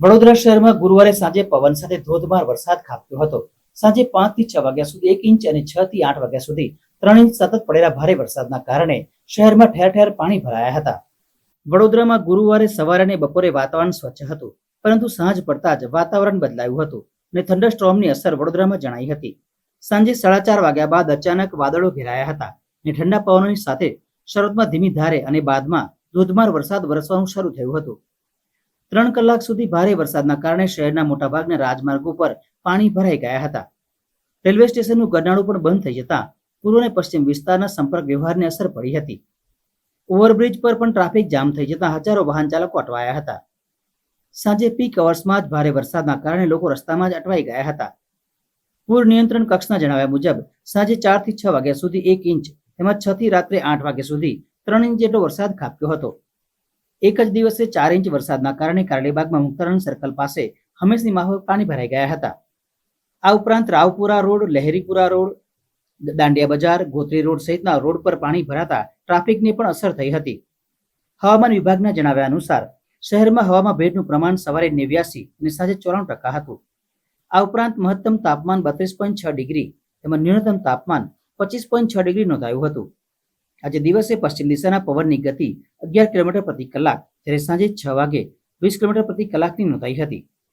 વડોદરા શહેરમાં ગુરુવારે સાંજે પવન સાથે ધોધમાર વરસાદ ખાબક્યો હતો. સાંજે પાંચથી છ વાગ્યા સુધી, એક ઇંચ અને છ થી આઠ વાગ્યા સુધી ત્રણ ઇંચ સતત પડેલા ભારે વરસાદના કારણે શહેરમાં ઠેર ઠેર પાણી ભરાયા હતા. વડોદરામાં ગુરુવારે સવારે અને બપોરે વાતાવરણ સ્વચ્છ હતું, પરંતુ સાંજ પડતા જ વાતાવરણ બદલાયું હતું અને થંડરસ્ટ્રોમની અસર વડોદરામાં જણાઈ હતી. સાંજે સાડા ચાર વાગ્યા બાદ અચાનક વાદળો ઘેરાયા હતા અને ઠંડા પવનોની સાથે શરૂઆતમાં ધીમી ધારે અને બાદમાં ધોધમાર વરસાદ વરસવાનું શરૂ થયું હતું. ત્રણ કલાક સુધી ભારે વરસાદના કારણે શહેરના મોટાભાગના રાજમાર્ગો પર પાણી ભરાઈ ગયા હતા. રેલવે સ્ટેશનનું ગરનાળું પણ બંધ થઈ જતા પૂર્વ અને પશ્ચિમ વિસ્તારના સંપર્ક વ્યવહારને અસર પડી હતી. ઓવરબ્રિજ પર પણ ટ્રાફિક જામ થઈ જતા હજારો વાહન ચાલકો અટવાયા હતા. સાંજે પીક અવર્સમાં જ ભારે વરસાદના કારણે લોકો રસ્તામાં જ અટવાઈ ગયા હતા. પૂર નિયંત્રણ કક્ષના જણાવ્યા મુજબ, સાંજે ચારથી છ વાગ્યા સુધી એક ઇંચ તેમજ છ થી રાત્રે આઠ વાગ્યા સુધી ત્રણ ઇંચ જેટલો વરસાદ ખાબક્યો હતો. એક જ દિવસે ચાર ઇંચ વરસાદના કારણે કારડીબાગમાં મુક્તાનંદ સર્કલ પાસે હંમેશની માહોલ પાણી ભરાઈ ગયા હતા. આ ઉપરાંત Raopura road, Laheripura road, Dandiya Bazar, Gotri road સહિતના રોડ પર પાણી ભરાતા ટ્રાફિકની પણ અસર થઈ હતી. હવામાન વિભાગના જણાવ્યા અનુસાર, શહેરમાં હવામાં ભેજનું પ્રમાણ સવારે નેવ્યાસી અને સાંજે ચોરાણું ટકા હતું. આ ઉપરાંત મહત્તમ તાપમાન બત્રીસ પોઈન્ટ છ ડિગ્રી તેમજ ન્યૂનતમ તાપમાન પચીસ પોઈન્ટ છ ડિગ્રી નોંધાયું હતું. આજે દિવસે પશ્ચિમ દિશાના પવનની ગતિ અગિયાર કિલોમીટર પ્રતિ કલાક. જ્યારે સાંજે છ વાગે વીસ કિલોમીટર પ્રતિ કલાકની નોંધાઈ હતી.